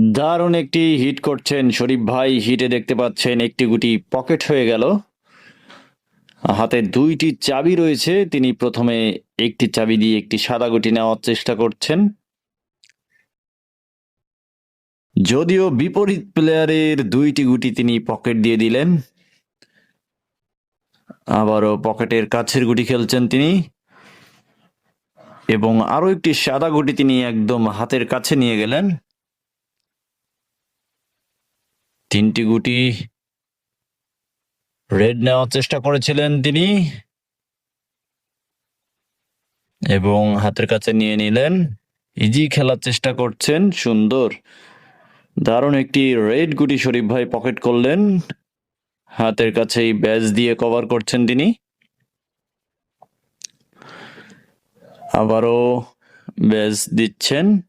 দারুণ একটি হিট করছেন শরীফ ভাই। হিটে দেখতে পাচ্ছেন একটি গুটি পকেট হয়ে গেল। হাতে দুইটি চাবি রয়েছে। তিনি প্রথমে একটি চাবি দিয়ে একটি সাদা গুটি নেওয়ার চেষ্টা করছেন। যদিও বিপরীত প্লেয়ারের দুইটি গুটি তিনি পকেট দিয়ে দিলেন। আবারও পকেটের কাছের গুটি খেলছেন তিনি। এবং আরও একটি সাদা গুটি তিনি একদম হাতের কাছে নিয়ে গেলেন। তিনটি গুটি রেড নেওয়ার চেষ্টা করেছিলেন তিনি এবং হাতের কাছে নিয়ে নিলেন। ইজি খেলার চেষ্টা করছেন, সুন্দর। দারুণ একটি রেড গুটি শরীফ ভাই পকেট করলেন। হাতের কাছেই ব্যাজ দিয়ে কভার করছেন তিনি। আবারও ব্যাজ দিচ্ছেন।